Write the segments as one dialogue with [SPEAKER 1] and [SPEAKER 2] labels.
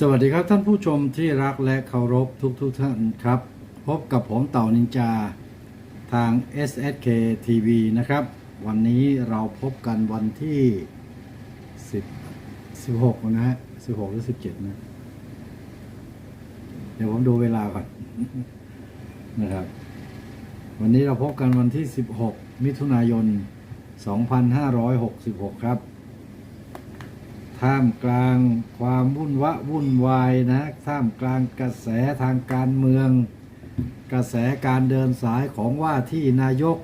[SPEAKER 1] สวัสดีครับท่านผู้ชมที่รักและเคารพทุกทุกท่านครับ พบกับผมเต่านินจาทาง SSK TV นะครับ วันนี้เราพบกันวันที่ 10 16 นะฮะ 16 หรือ 17 นะ เดี๋ยวผมดูเวลาก่อนนะครับ วันนี้เราพบกันวันที่ 16 มิถุนายน 2566 ครับ ท่ามกลางความวุ่นวะวุ่นวายนะ ท่ามกลางกระแสทางการเมือง กระแสการเดินสายของว่าที่นายก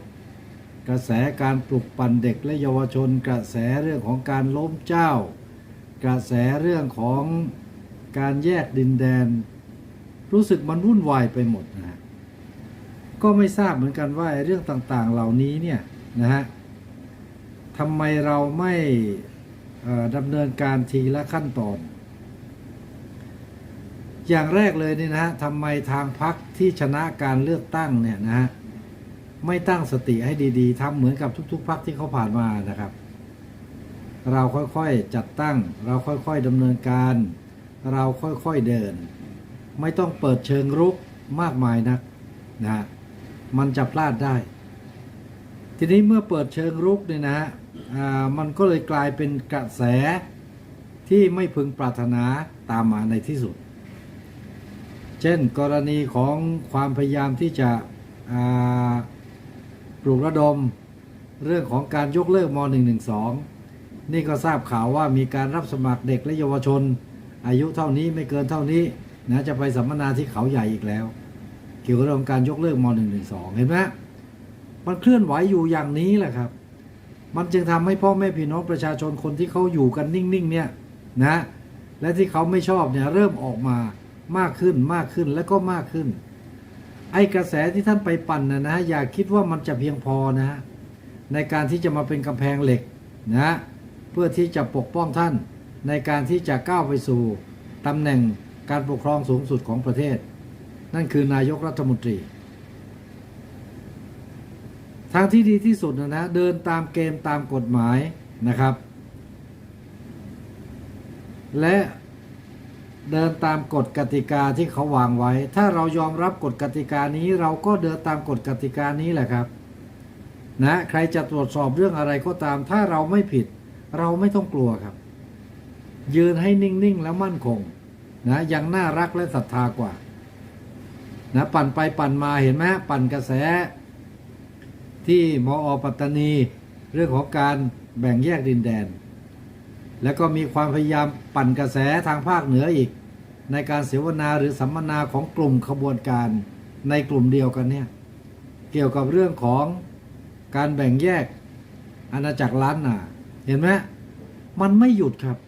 [SPEAKER 1] กระแสการปลุกปั่นเด็กและเยาวชน กระแสเรื่องของการล้มเจ้า กระแสเรื่องของการแยกดินแดน รู้สึกมันวุ่นวายไปหมดนะฮะก็ไม่ทราบเหมือนกันว่าเรื่องต่างๆเหล่านี้เนี่ยนะฮะทำไมเราไม่ ดำเนินการทีละขั้นตอน อย่างแรกเลยนี่นะฮะทำไมทางพักที่ชนะการเลือกตั้งเนี่ยนะฮะไม่ตั้งสติให้ดีๆทำเหมือนกับทุกๆพักที่เขาผ่านมานะครับ เราค่อยๆจัดตั้ง เราค่อยๆดำเนินการ เราค่อยๆเดิน ไม่ต้องเปิดเชิงรุกมากมายนักนะฮะมันจะพลาดได้ ทีนี้เมื่อเปิดเชิงรุกเนี่ยนะฮะ มันก็เลยกลายเป็นกระแสที่ไม่พึงปรารถนาตามมาในที่สุด เช่นกรณีของความพยายามที่จะปลุกระดมเรื่องของการยกเลิกม .112 นี่ก็ทราบข่าวว่ามีการรับสมัครเด็กและเยาวชน อายุเท่านี้ไม่เกินเท่านี้นะจะไปสัมมนาที่เขาใหญ่อีกแล้ว เกี่ยวกับเรื่องการยกเลิกม .112 เห็นไหมมันเคลื่อนไหวอยู่อย่างนี้แหละครับ มันจึงทำให้พ่อแม่พี่น้องประชาชนคนที่เขาอยู่กันนิ่งๆเนี่ยนะและที่เขาไม่ชอบเนี่ยเริ่มออกมามากขึ้นมากขึ้นและก็มากขึ้น ไอ้กระแสที่ท่านไปปั่นนะนะอย่าคิดว่ามันจะเพียงพอนะ ในการที่จะมาเป็นกำแพงเหล็กนะเพื่อที่จะปกป้องท่าน ในการที่จะก้าวไปสู่ตำแหน่งการปกครองสูงสุดของประเทศ นั่นคือนายกรัฐมนตรี ทางที่ดีที่สุดนะนะเดินตามเกมตามกฎหมายนะครับ และเดินตามกฎกติกาที่เขาวางไว้ ถ้าเรายอมรับกฎกติกานี้เราก็เดินตามกฎกติกานี้แหละครับ นะใครจะตรวจสอบเรื่องอะไรก็ตาม ถ้าเราไม่ผิด เราไม่ต้องกลัวครับ ยืนให้นิ่งๆแล้วมั่นคง นะยังน่ารักและศรัทธากว่า นะปั่นไปปั่นมาเห็นไหมปั่นกระแส ที่มอปัตตานี เรื่องของการแบ่งแยกดินแดน แล้วก็มีความพยายามปั่นกระแสทางภาคเหนืออีก ในการเสวนาหรือสัมมนาของกลุ่มขบวนการในกลุ่มเดียวกันเนี่ยเกี่ยวกับเรื่องของการแบ่งแยกอาณาจักรล้านนาเห็นไหมมันไม่หยุดครับ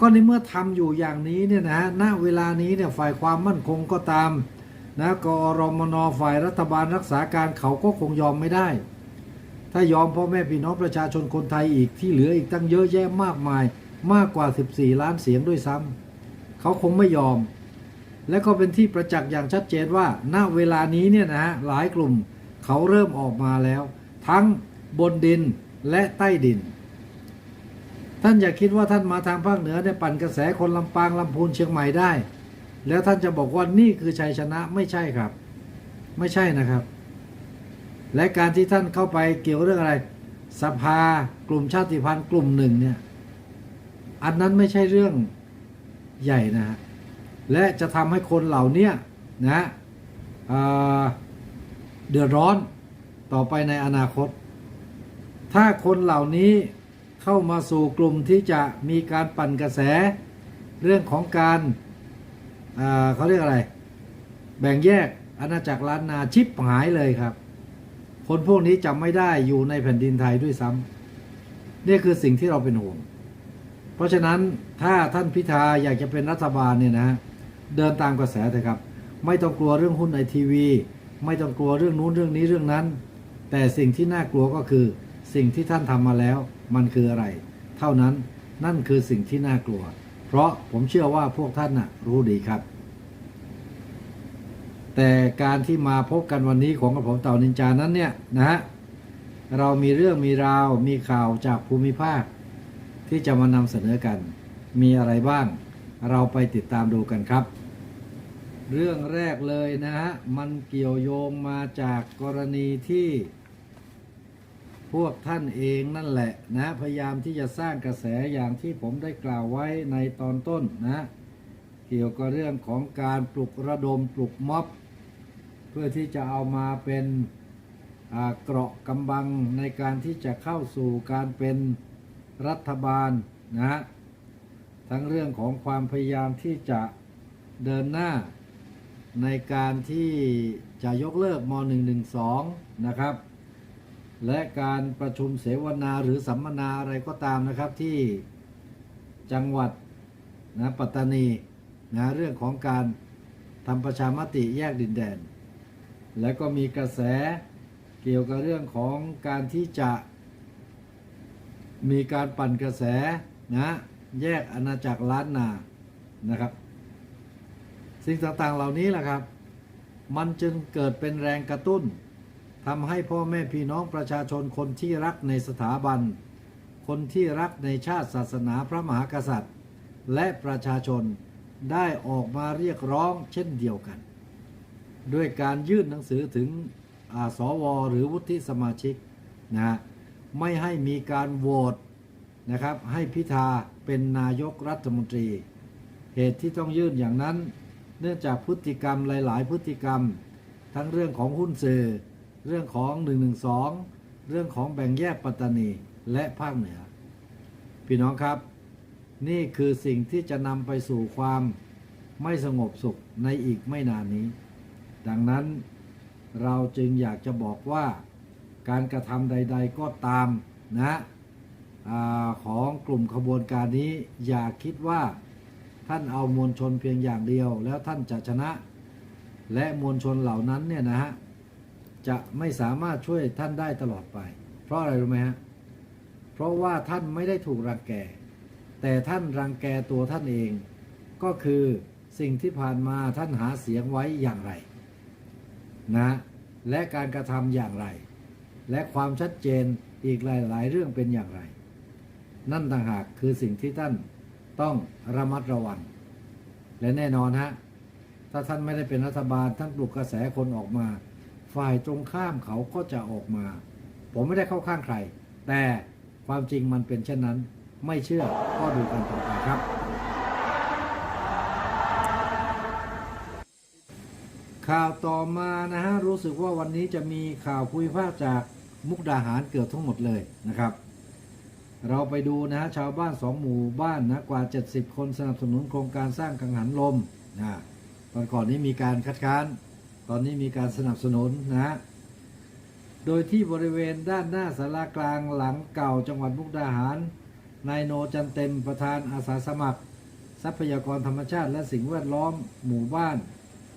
[SPEAKER 1] ก็ในเมื่อทำอยู่อย่างนี้เนี่ยนะณเวลานี้เนี่ยฝ่ายความมั่นคงก็ตาม นะกอรมนฝ่ายรัฐบาลรักษาการเขาก็คงยอมไม่ได้ ถ้ายอมพ่อแม่พี่น้องประชาชนคนไทยอีกที่เหลืออีกตั้งเยอะแยะมากมาย มากกว่า 14 ล้านเสียงด้วยซ้ำเขาคงไม่ยอม และก็เป็นที่ประจักษ์อย่างชัดเจนว่าณเวลานี้เนี่ยนะฮะหลายกลุ่มเขาเริ่มออกมาแล้ว ทั้งบนดินและใต้ดิน ท่านอย่าคิดว่าท่านมาทางภาคเหนือเนี่ยปั่นกระแสคนลำปางลำพูนเชียงใหม่ได้ แล้วท่านจะบอกว่านี่คือชัยชนะไม่ใช่ครับ ไม่ใช่นะครับ และการที่ท่านเข้าไปเกี่ยวเรื่องอะไร สภากลุ่มชาติพันธุ์กลุ่มหนึ่งเนี่ยอันนั้นไม่ใช่เรื่องใหญ่นะฮะและจะทำให้คนเหล่านี้นะเเดือดร้อนต่อไปในอนาคต ถ้าคนเหล่านี้เข้ามาสู่กลุ่มที่จะมีการปั่นกระแส เรื่องของการ เขาเรียกอะไร แบ่งแยกอาณาจักรล้านนาชิปหายเลยครับ คนพวกนี้จำไม่ได้อยู่ในแผ่นดินไทยด้วยซ้ำนี่คือสิ่งที่เราเป็นห่วง เพราะฉะนั้นถ้าท่านพิธาอยากจะเป็นรัฐบาลเนี่ยนะเดินตามกระแสเถอะครับ ไม่ต้องกลัวเรื่องหุ้นไอทีวี ไม่ต้องกลัวเรื่องนู้นเรื่องนี้เรื่องนั้น แต่สิ่งที่น่ากลัวก็คือสิ่งที่ท่านทำมาแล้ว มันคืออะไร เท่านั้นนั่นคือสิ่งที่น่ากลัว ราะผมเชื่อว่าพวกท่านน่ะรู้ดีครับ แต่การที่มาพบกันวันนี้ของกระผมเต่านินจานั้นเนี่ยนะฮะเรามีเรื่องมีราวมีข่าวจากภูมิภาค ที่จะมานำเสนอกัน มีอะไรบ้าง เราไปติดตามดูกันครับ เรื่องแรกเลยนะฮะมันเกี่ยวโยงมาจากกรณีที่ พวกท่านเองนั่นแหละนะพยายามที่จะสร้างกระแสอย่างที่ผมได้กล่าวไว้ในตอนต้นนะเกี่ยวกับเรื่องของการปลุกระดมปลุกม็อบ เพื่อที่จะเอามาเป็นเกราะกำบังในการที่จะเข้าสู่การเป็นรัฐบาลนะทั้งเรื่องของความพยายามที่จะเดินหน้า ในการที่จะยกเลิกม .112 นะครับ และการประชุมเสวนาหรือสัมมนาอะไรก็ตามนะครับที่จังหวัดนะปัตตานีนะเรื่องของการทำประชามติแยกดินแดน และก็มีกระแสเกี่ยวกับเรื่องของการที่จะ มีการปั่นกระแสนะแยกอาณาจักรล้านนานะครับ สิ่งต่างๆเหล่านี้แหละครับ มันจึงเกิดเป็นแรงกระตุ้น ทำให้พ่อแม่พี่น้องประชาชนคนที่รักในสถาบัน คนที่รักในชาติศาสนาพระมหากษัตริย์ และประชาชนได้ออกมาเรียกร้องเช่นเดียวกัน ด้วยการยื่นหนังสือถึงอาสวหรือวุฒิสมาชิกนะไม่ให้มีการโหวตนะครับให้พิธาเป็นนายกรัฐมนตรี เหตุที่ต้องยื่นอย่างนั้น เนื่องจากพฤติกรรมหลาย ๆ พฤติกรรม ทั้งเรื่องของหุ้นสื่อ เรื่องของ 112 เรื่องของแบ่งแยกปัตตานีและภาคเหนือ พี่น้องครับ นี่คือสิ่งที่จะนำไปสู่ความไม่สงบสุขในอีกไม่นานนี้ ดังนั้นเราจึงอยากจะบอกว่าการกระทำใด ๆ ก็ตามนะอของกลุ่มขบวนการนี้อย่าคิดว่าท่านเอามวลชนเพียงอย่างเดียว แล้วท่านจะชนะ และมวลชนเหล่านั้นเนี่ยนะฮะ จะไม่สามารถช่วยท่านได้ตลอดไป เพราะอะไรรู้ไหมฮะ เพราะว่าท่านไม่ได้ถูกรังแก แต่ท่านรังแกตัวท่านเอง ก็คือสิ่งที่ผ่านมาท่านหาเสียงไว้อย่างไร นะ และการกระทำอย่างไร และความชัดเจนอีกหลาย ๆ เรื่องเป็นอย่างไร นั่นต่างหากคือสิ่งที่ท่านต้องระมัดระวัง และแน่นอนฮะ ถ้าท่านไม่ได้เป็นรัฐบาลท่านปลุกกระแสคนออกมา ฝ่ายตรงข้ามเขาก็จะออกมา ผมไม่ได้เข้าข้างใคร แต่ความจริงมันเป็นเช่นนั้น ไม่เชื่อก็ดูกันต่อไปครับ ข่าวต่อมานะฮะ รู้สึกว่าวันนี้จะมีข่าวคุยภาพจากมุกดาหารเกือบทั้งหมดเลยนะครับ เราไปดูนะฮะ ชาวบ้านสองหมู่บ้านนะกว่า 70 คนสนับสนุนโครงการสร้างกังหันลมนะตอนก่อนนี้มีการคัดค้าน ตอนนี้มีการสนับสนุนนะ โดยที่บริเวณด้านหน้าสารากลางหลังเก่าจังหวัดมุกดาหาร นายโนจันเต็มประธานอาสาสมัคร ทรัพยากรธรรมชาติและสิ่งแวดล้อมหมู่บ้าน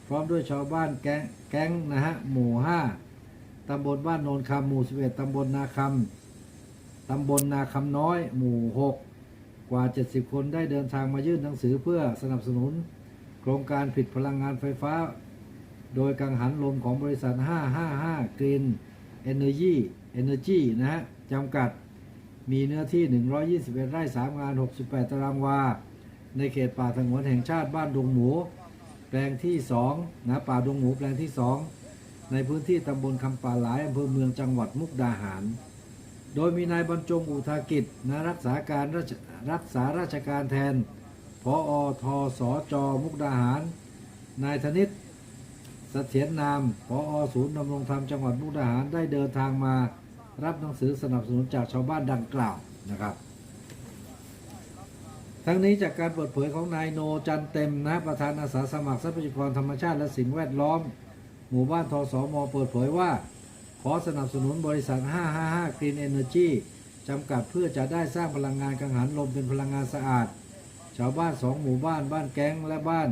[SPEAKER 1] พร้อมด้วยชาวบ้านแก๊งแก๊งนะฮะหมู่5ตำบลบ้านโนนคำหมู่ 11 ตำบลนาคำ ตำบลนาคำน้อย หมู่ 6 กว่า 70 คนได้เดินทางมายื่นหนังสือเพื่อสนับสนุน โครงการผลิตพลังงานไฟฟ้า โดยกังหันลมของบริษัท 555 Green Energy Energy นะฮะจำกัดมีเนื้อที่ 121 ไร่ 3 งาน 68 ตารางวา ในเขตป่าสงวนแห่งชาติบ้านดงหมู แปลงที่2นะป่าดงหมูแปลงที่ 2 ในพื้นที่ตำบลคำป่าหลายอำเภอเมืองจังหวัดมุกดาหาร โดยมีนายบรรจงอุทากิจนะรักษาการรักษาราชการแทนพออทสจมุกดาหาร นายธนิต เสถียรนามพออศูนย์ดำรงธรรมจังหวัดมุกดาหารได้เดินทางมารับหนังสือสนับสนุนจากชาวบ้านดังกล่าวนะครับ ทั้งนี้จากการเปิดเผยของนายโนจันเต็มนะประธานอาสาสมัครทรัพยากรธรรมชาติและสิ่งแวดล้อม หมู่บ้านทสมเปิดเผยว่า ขอสนับสนุนบริษัท 555 Green Energy จำกัดเพื่อจะได้สร้างพลังงานกังหันลมเป็นพลังงานสะอาด ชาวบ้านสองหมู่บ้านบ้านแก๊งและบ้าน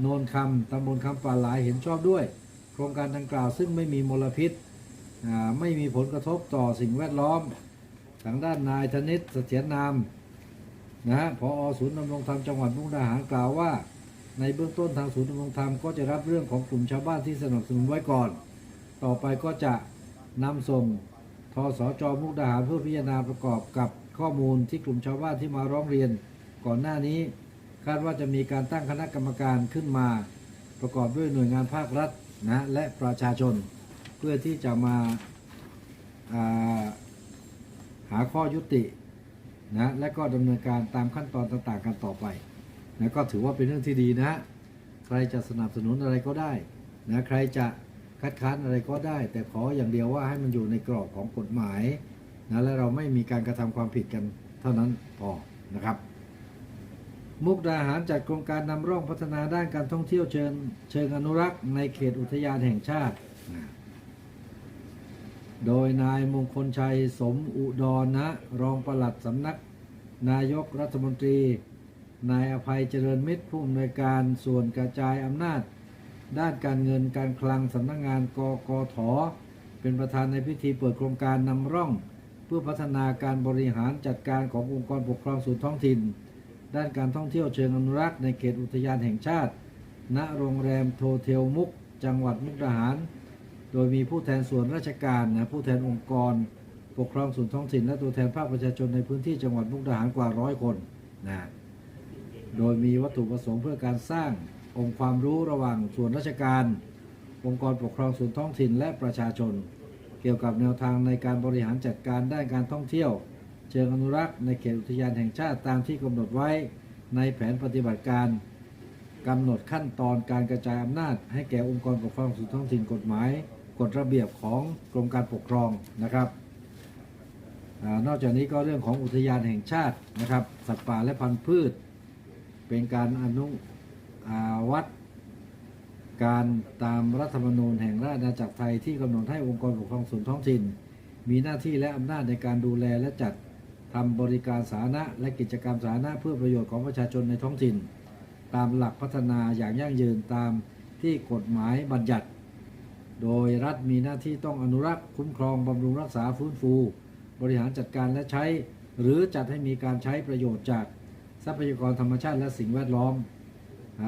[SPEAKER 1] โนนคำตำบลคำป่าหลายเห็นชอบด้วย โครงการดังกล่าวซึ่งไม่มีมลพิษไม่มีผลกระทบต่อสิ่งแวดล้อม ทางด้านนายธนิตเสถียรนามนะฮะพอศูนย์ดำรงธรรมจังหวัดมุกดาหารกล่าวว่า ในเบื้องต้นทางศูนย์ดำรงธรรมก็จะรับเรื่องของกลุ่มชาวบ้านที่สนับสนุนไว้ก่อน ต่อไปก็จะนำส่งทสจมุกดาหารเพื่อพิจารณาประกอบกับข้อมูลที่กลุ่มชาวบ้านที่มาร้องเรียนก่อนหน้านี้ คาดว่าจะมีการตั้งคณะกรรมการขึ้นมา ประกอบด้วยหน่วยงานภาครัฐนะและประชาชน เพื่อที่จะมาาหาข้อยุตินะและก็ดำเนินการตามขั้นตอนต่างๆกันต่อไปนะก็ถือว่าเป็นเรื่องที่ดีนะ ใครจะสนับสนุนอะไรก็ได้นะใครจะคัดค้านอะไรก็ได้ แต่ขออย่างเดียวว่าให้มันอยู่ในกรอบของกฎหมายนะและเราไม่มีการกระทำความผิดกันเท่านั้นพอนะครับ มุกดาหารจัดโครงการนำร่องพัฒนาด้านการท่องเที่ยวเชิงเชิงอนุรักษ์ในเขตอุทยานแห่งชาติ โดยนายมงคลชัยสมอุดรนะ รองปลัดสำนัก นายกรัฐมนตรี นายอภัยเจริญมิตรผู้อำนวยการส่วนกระจายอำนาจ ด้านการเงินการคลังสำนักงานกกถ เป็นประธานในพิธีเปิดโครงการนำร่อง เพื่อพัฒนาการบริหารจัดการขององค์กรปกครองส่วนท้องถิ่น ด้านการท่องเที่ยวเชิงอนุรักษ์ในเขตอุทยานแห่งชาติ ณ โรงแรมโทเทลมุก จังหวัดมุกดาหาร โดยมีผู้แทนส่วนราชการนะผู้แทนองค์กร ปกครองส่วนท้องถิ่นและตัวแทนภาคประชาชนในพื้นที่จังหวัดมุกดาหารกว่าร้อยคนนะโดยมีวัตถุประสงค์เพื่อการสร้างองค์ความรู้ระหว่างส่วนราชการ องค์กรปกครองส่วนท้องถิ่นและประชาชน เกี่ยวกับแนวทางในการบริหารจัดการด้านการท่องเที่ยว เชิงอนุรักษ์ในเขตอุทยานแห่งชาติตามที่กำหนดไว้ในแผนปฏิบัติการกำหนดขั้นตอนการกระจายอำนาจ ให้แก่องค์กรปกครองส่วนท้องถิ่นกฎหมาย กฎระเบียบของกรมการปกครองนะครับอนอกจากนี้ก็เรื่องของอุทยานแห่งชาตินะครับ สัตว์ป่าและพันธุ์พืช เป็นการอนุอาวัดการตามรัฐธรรมนูญแห่งราชอาณาจักรไทยที่กำหนดให้องค์กรปกครองส่วนท้องถิ่น มีหน้าที่และอำนาจในการดูแลและจัด ทำบริการสาธารณะและกิจกรรมสาธารณะเพื่อประโยชน์ของประชาชนในท้องถิ่น ตามหลักพัฒนาอย่างยั่งยืนตามที่กฎหมายบัญญัติ โดยรัฐมีหน้าที่ต้องอนุรักษ์คุ้มครองบำรุงรักษาฟื้นฟู บริหารจัดการและใช้ หรือจัดให้มีการใช้ประโยชน์จากทรัพยากรธรรมชาติและสิ่งแวดล้อม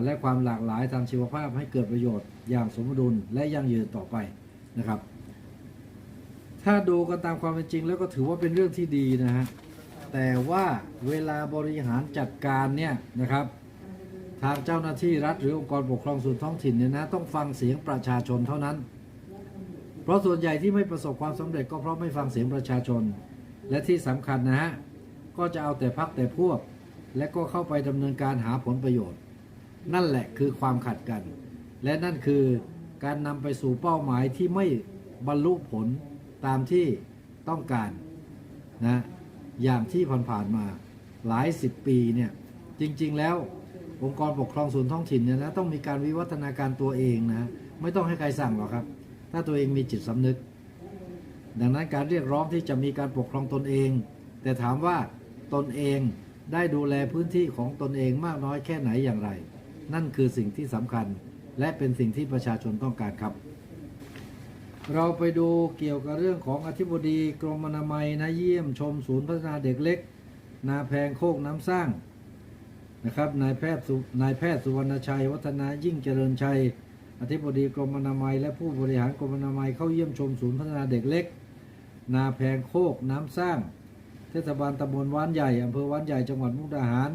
[SPEAKER 1] และความหลากหลายทางชีวภาพให้เกิดประโยชน์อย่างสมดุลและยั่งยืนต่อไปนะครับ ถ้าดูกันตามความเป็นจริงแล้วก็ถือว่าเป็นเรื่องที่ดีนะฮะ แต่ว่าเวลาบริหารจัดการเนี่ยนะครับ ทางเจ้าหน้าที่รัฐหรือองค์กรปกครองส่วนท้องถิ่นเนี่ยนะต้องฟังเสียงประชาชนเท่านั้น เพราะส่วนใหญ่ที่ไม่ประสบความสำเร็จก็เพราะไม่ฟังเสียงประชาชน และที่สำคัญนะฮะก็จะเอาแต่พักแต่พวก และก็เข้าไปดำเนินการหาผลประโยชน์ นั่นแหละคือความขัดกัน และนั่นคือการนำไปสู่เป้าหมายที่ไม่บรรลุผลตามที่ต้องการนะ อย่างที่ผ่านๆมาหลายสิบปีเนี่ยจริง ๆ แล้วองค์กรปกครองส่วนท้องถิ่นเนี่ยนะต้องมีการวิวัฒนาการตัวเองนะไม่ต้องให้ใครสั่งหรอกครับ ถ้าตัวเองมีจิตสำนึก ดังนั้นการเรียกร้องที่จะมีการปกครองตนเอง แต่ถามว่าตนเองได้ดูแลพื้นที่ของตนเองมากน้อยแค่ไหนอย่างไร นั่นคือสิ่งที่สำคัญ และเป็นสิ่งที่ประชาชนต้องการครับ เราไปดูเกี่ยวกับเรื่องของอธิบดีกรมอนามัยนะเยี่ยมชมศูนย์พัฒนาเด็กเล็ก นาแพงโคกน้ำสร้างนะครับนายแพทย์สุนายแพทย์สุวรรณชัย วัฒนายิ่งเจริญชัย อธิบดีกรมอนามัย และผู้บริหารกรมอนามัยเข้าเยี่ยมชมศูนย์พัฒนาเด็กเล็ก นาแพงโคกน้ำสร้าง เทศบาลตำบลว้านใหญ่อำเภอว้านใหญ่จังหวัดมุกดาหาร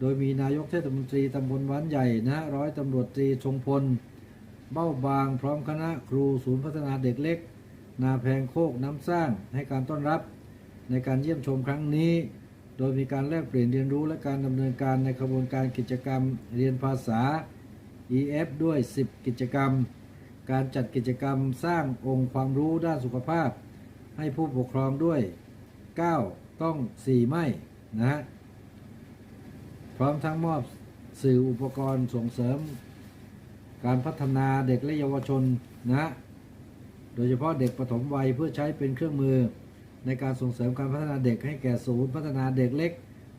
[SPEAKER 1] โดยมีนายกเทศมนตรีตำบลว้านใหญ่นะร้อยตำรวจตรีทรงพล เบ้าบางพร้อมคณะครูศูนย์พัฒนาเด็กเล็ก นาแพงโคกน้ำสร้างให้การต้อนรับ ในการเยี่ยมชมครั้งนี้ โดยมีการแลกเปลี่ยนเรียนรู้และการดำเนินการในกระบวนการกิจกรรมเรียนภาษา EF ด้วย 10 กิจกรรม การจัดกิจกรรมสร้างองค์ความรู้ด้านสุขภาพ ให้ผู้ปกครองด้วย 9 ต้อง 4 ไม่นะฮะพร้อมทั้งมอบสื่ออุปกรณ์ส่งเสริม การพัฒนาเด็กและเยาวชนนะโดยเฉพาะเด็กปฐมวัยเพื่อใช้เป็นเครื่องมือ ในการส่งเสริมการพัฒนาเด็กให้แก่ศูนย์พัฒนาเด็กเล็ก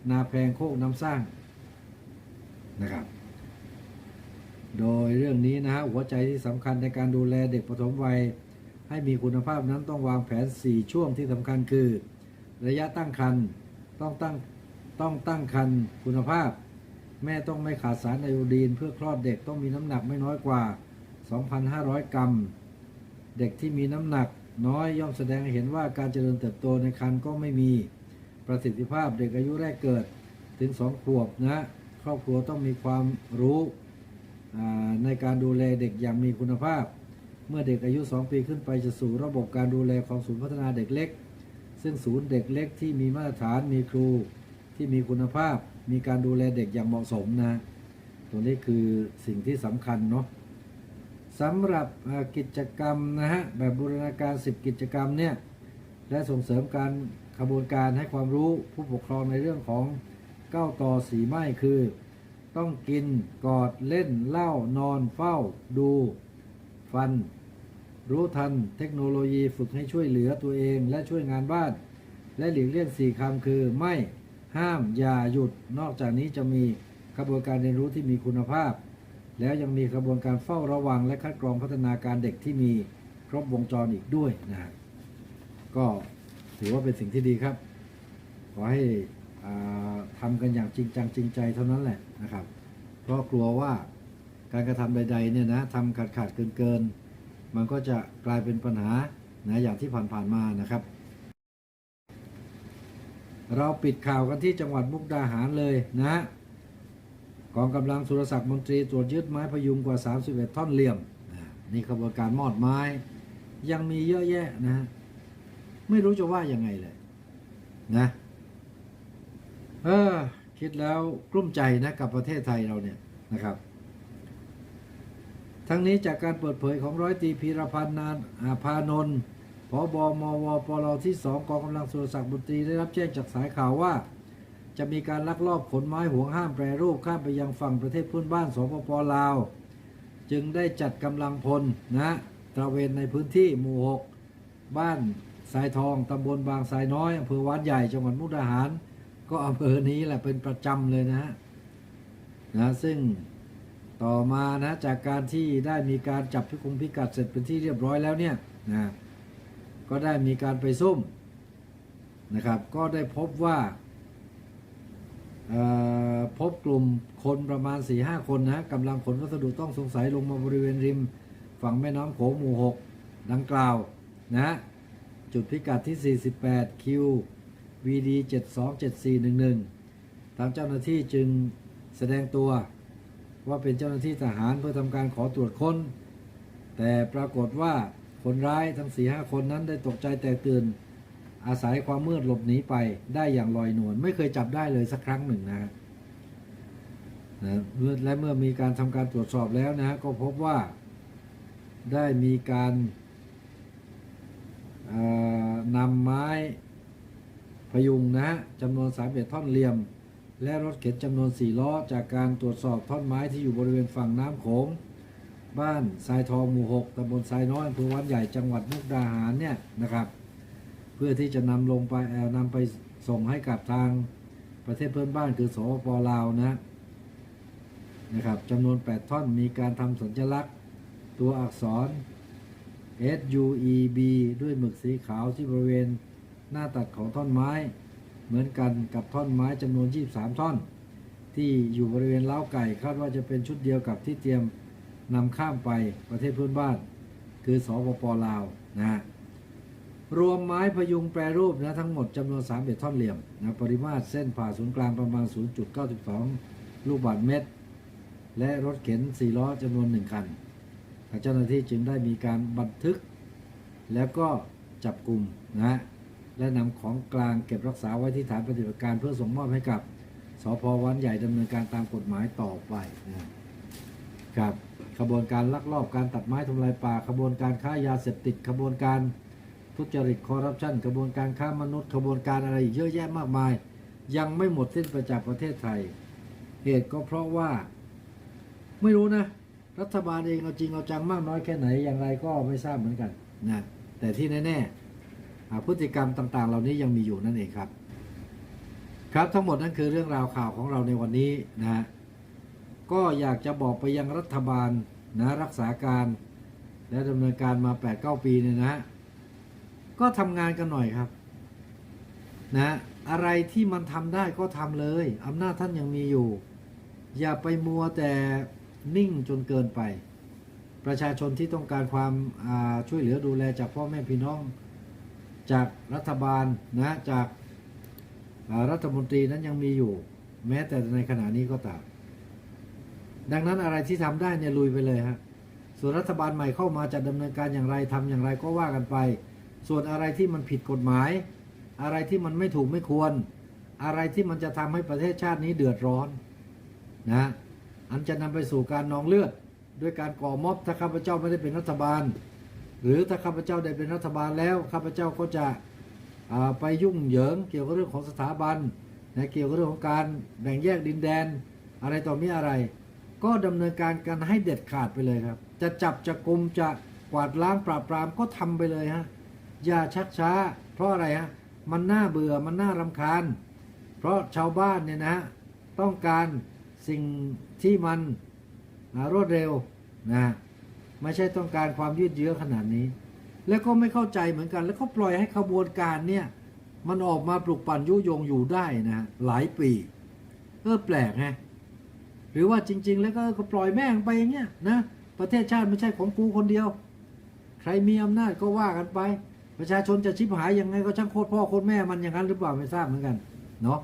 [SPEAKER 1] นาแพงโคกน้ำสร้างนะครับ โดยเรื่องนี้นะฮะหัวใจที่สำคัญในการดูแลเด็กปฐมวัย ให้มีคุณภาพนั้นต้องวางแผน 4 ช่วงที่สำคัญคือ ระยะตั้งครรภ์ต้องตั้งต้องตั้งครรภ์คุณภาพ แม่ต้องไม่ขาดสารไอโอดีน เพื่อคลอดเด็กต้องมีน้ำหนักไม่น้อยกว่า 2,500 กรัม เด็กที่มีน้ำหนักน้อยย่อมแสดงให้เห็นว่าการเจริญเติบโตในครรภ์ก็ไม่มีประสิทธิภาพเด็กอายุแรกเกิดถึง 2 ขวบนะครอบครัวต้องมีความรู้ในการดูแลเด็กอย่างมีคุณภาพ เมื่อเด็กอายุ 2 ปีขึ้นไปจะสู่ระบบการดูแลของศูนย์พัฒนาเด็กเล็ก ซึ่งศูนย์เด็กเล็กที่มีมาตรฐานมีครูที่มีคุณภาพ มีการดูแลเด็กอย่างเหมาะสมนะตรงนี้คือสิ่งที่สำคัญเนาะสำหรับกิจกรรมนะฮะแบบบูรณาการ 10 กิจกรรมเนี่ยและส่งเสริมการขบวนการให้ความรู้ผู้ปกครองในเรื่องของเก้าต่อสีไม้คือ ต้องกินกอดเล่นเล่านอนเฝ้า ดู ฟัน รู้ทัน เทคโนโลยีฝึกให้ช่วยเหลือตัวเอง และช่วยงานบ้าน และหลีกเลี่ยงสี่คำคือไม่ ห้ามอย่าหยุด นอกจากนี้จะมีกระบวนการเรียนรู้ที่มีคุณภาพ แล้วยังมีกระบวนการเฝ้าระวังและคัดกรองพัฒนาการเด็กที่มีครบวงจรอีกด้วยนะครับก็ถือว่าเป็นสิ่งที่ดีครับ ขอให้อ่าทำกันอย่างจริงจังจริงใจเท่านั้นแหละนะครับ เพราะกลัวว่าการกระทำใดๆเนี่ยนะทำขาดขาดเกินเกินๆมันก็จะกลายเป็นปัญหานะอย่างที่ผ่านๆมานะครับ เราปิดข่าวกันที่จังหวัดมุกดาหารเลยนะกองกำลังสุรศักดิ์มนตรีตรวจยึดไม้พยุงกว่า 31 ท่อนเหลี่ยม นี่ขบวนการมอดไม้ ยังมีเยอะแยะนะฮะไม่รู้จะว่ายังไงเลยนะ เออ คิดแล้วกลุ้มใจนะกับประเทศไทยเราเนี่ยนะครับ ทั้งนี้จากการเปิดเผยของร้อยตรีพีรพันธ์นานอาพานนท์ พบมวปลที่สองกองกำลังสุรศักดิ์บุตรีได้รับแจ้งจากสายข่าวว่า จะมีการลักลอบขนไม้ห่วงห้ามแปรรูปข้ามไปยังฝั่งประเทศเพื่อนบ้านสปปลาว จึงได้จัดกำลังพลนะตระเวนในพื้นที่หมู่หกบ้านทรายทองตำบลบางทรายน้อยอำเภอวานใหญ่จังหวัดมุกดาหาร ก็อำเภอนี้แหละเป็นประจำเลยนะฮะนะซึ่งต่อมานะจากการที่ได้มีการจับพิคุมพิกัดเสร็จเป็นที่เรียบร้อยแล้วเนี่ยนะ ก็ได้มีการไปซุ่มนะครับ ก็ได้พบว่าพบกลุ่มคนประมาณ 4-5คนนะกำลังขนวัสดุต้องสงสัยลงมาบริเวณริม ฝั่งแม่น้ำโขงหมู่ 6 ดังกล่าวนะจุดพิกัดที่ 48คิว VD 727411 ทางเจ้าหน้าที่จึงแสดงตัวว่าเป็นเจ้าหน้าที่ทหารเพื่อทำการขอตรวจค้น แต่ปรากฏว่า คนร้ายทั้ง4-5คนนั้นได้ตกใจแตกตื่น อาศัยความมืดหลบหนีไปได้อย่างลอยนวลไม่เคยจับได้เลยสักครั้งหนึ่งนะฮะและเมื่อมีการทำการตรวจสอบแล้วนะฮะก็พบว่าได้มีการนำไม้พยุงนะฮะจำนวน3เอ็ดท่อนเหลี่ยม และรถเข็นจำนวน4ล้อ จากการตรวจสอบท่อนไม้ที่อยู่บริเวณฝั่งน้ำโขง บ้านทรายทองหมู่ 6ตำบลทรายน้อยอำเภอวัดใหญ่จังหวัดมุกดาหารเนี่ยนะครับ เพื่อที่จะนำลงไปเอ่อนำไปส่งให้กับทางประเทศเพื่อนบ้านคือสปปลาวนะนะครับจำนวน 8 ท่อนมีการทำสัญลักษณ์ ตัวอักษร S U E B ด้วยหมึกสีขาวที่บริเวณหน้าตัดของท่อนไม้ เหมือนกันกับท่อนไม้จำนวน 23 ท่อน ที่อยู่บริเวณเล้าไก่คาดว่าจะเป็นชุดเดียวกับที่เตรียม นำข้ามไปประเทศเพื่อนบ้าน คือสปปลาวนะฮะรวมไม้พยุงแปรรูปนะทั้งหมดจำนวน3เอ็ดท่อนเหลี่ยมนะปริมาตรเส้นผ่าศูนย์กลางประมาณ 0.92 ลูกบาศก์เมตร และรถเข็น 4 ล้อจำนวน 1 คันทางเจ้าหน้าที่จึงได้มีการบันทึก แล้วก็จับกลุ่มนะฮะและนำของกลางเก็บรักษาไว้ที่ฐานปฏิบัติการเพื่อส่งมอบให้กับสพวันใหญ่ดำเนินการตามกฎหมายต่อไปนะครับ ขบวนการลักลอบการตัดไม้ทำลายป่า ขบวนการค้ายาเสพติด ขบวนการทุจริตคอร์รัปชันกระบวนการค้ามนุษย์กระบวนการอะไรอีกเยอะแยะมากมาย ยังไม่หมดสิ้นไปจากประเทศไทย เหตุก็เพราะว่า ไม่รู้นะ รัฐบาลเองเอาจริงเอาจังมากน้อยแค่ไหนอย่างไรก็ไม่ทราบเหมือนกันนะแต่ที่แน่ๆพฤติกรรมต่างๆ เหล่านี้ยังมีอยู่นั่นเองครับ ครับทั้งหมดนั่นคือเรื่องราวข่าวของเราในวันนี้นะฮะ ก็อยากจะบอกไปยังรัฐบาลนะรักษาการ และดำเนินการมา 8-9 ปีเนี่ยนะก็ทำงานกันหน่อยครับนะอะไรที่มันทำได้ก็ทำเลยอำนาจท่านยังมีอยู่ อย่าไปมัวแต่นิ่งจนเกินไป ประชาชนที่ต้องการความาช่วยเหลือดูแลจากพ่อแม่พี่น้อง จากรัฐบาลนะจาการัฐมนตรีนั้นยังมีอยู่ แม้แต่ในขณะนี้ก็ตาม ดังนั้นอะไรที่ทำได้เนี่ยลุยไปเลยฮะส่วนรัฐบาลใหม่เข้ามาจะดำเนินการอย่างไรทำอย่างไรก็ว่ากันไป ส่วนอะไรที่มันผิดกฎหมาย อะไรที่มันไม่ถูกไม่ควร อะไรที่มันจะทำให้ประเทศชาตินี้เดือดร้อนนะอันจะนำไปสู่การนองเลือด ด้วยการก่อม็อบถ้าข้าพเจ้าไม่ได้เป็นรัฐบาล หรือถ้าข้าพเจ้าได้เป็นรัฐบาลแล้วข้าพเจ้าก็จะไปยุ่งเหยิงเกี่ยวกับเรื่องของสถาบันนะเกี่ยวกับเรื่องของการแบ่งแยกดินแดน อะไรต่อมีอะไร ก็ดำเนินการกันให้เด็ดขาดไปเลยครับ จะจับจะกลุมจะกวาดล้างปราบปรามก็ทำไปเลยฮะอย่าชักช้า เพราะอะไรฮะมันน่าเบื่อมันน่ารำคาญ เพราะชาวบ้านเนี่ยนะฮะต้องการสิ่งที่มันรวดเร็วนะไม่ใช่ต้องการความยืดเยื้อขนาดนี้ แล้วก็ไม่เข้าใจเหมือนกัน แล้วก็ปล่อยให้ขบวนการเนี่ยมันออกมาปลุกปั่นยุยงอยู่ได้นะหลายปีเออแปลกไง รือว่าจริง ๆ แล้วก็ปล่อยแม่งไปอย่างเงี้ยนะประเทศชาติไม่ใช่ของกูคนเดียว ใครมีอำนาจก็ว่ากันไป ประชาชนจะชิบหายยังไงก็ช่างโคตรพ่อโคตรแม่มันอย่างนั้นหรือเปล่าไม่ทราบเหมือนกันเนาะ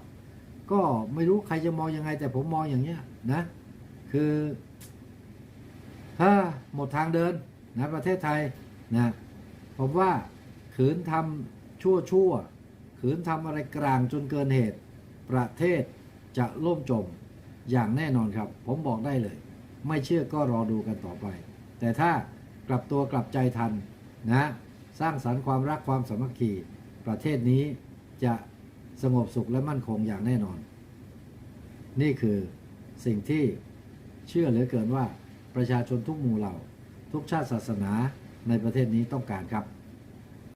[SPEAKER 1] ก็ไม่รู้ใครจะมองยังไง แต่ผมมองอย่างเงี้ยนะ คือถ้าหมดทางเดินนะประเทศไทยนะผมว่าขืนทำชั่วชั่วขืนทำอะไรกลางจนเกินเหตุ ประเทศจะล่มจม อย่างแน่นอนครับ ผมบอกได้เลย ไม่เชื่อก็รอดูกันต่อไป แต่ถ้ากลับตัวกลับใจทันนะ สร้างสรรค์ความรักความสามัคคีประเทศนี้จะสงบสุขและมั่นคงอย่างแน่นอน นี่คือสิ่งที่เชื่อเหลือเกินว่าประชาชนทุกหมู่เหล่า ทุกชาติศาสนาในประเทศนี้ต้องการครับ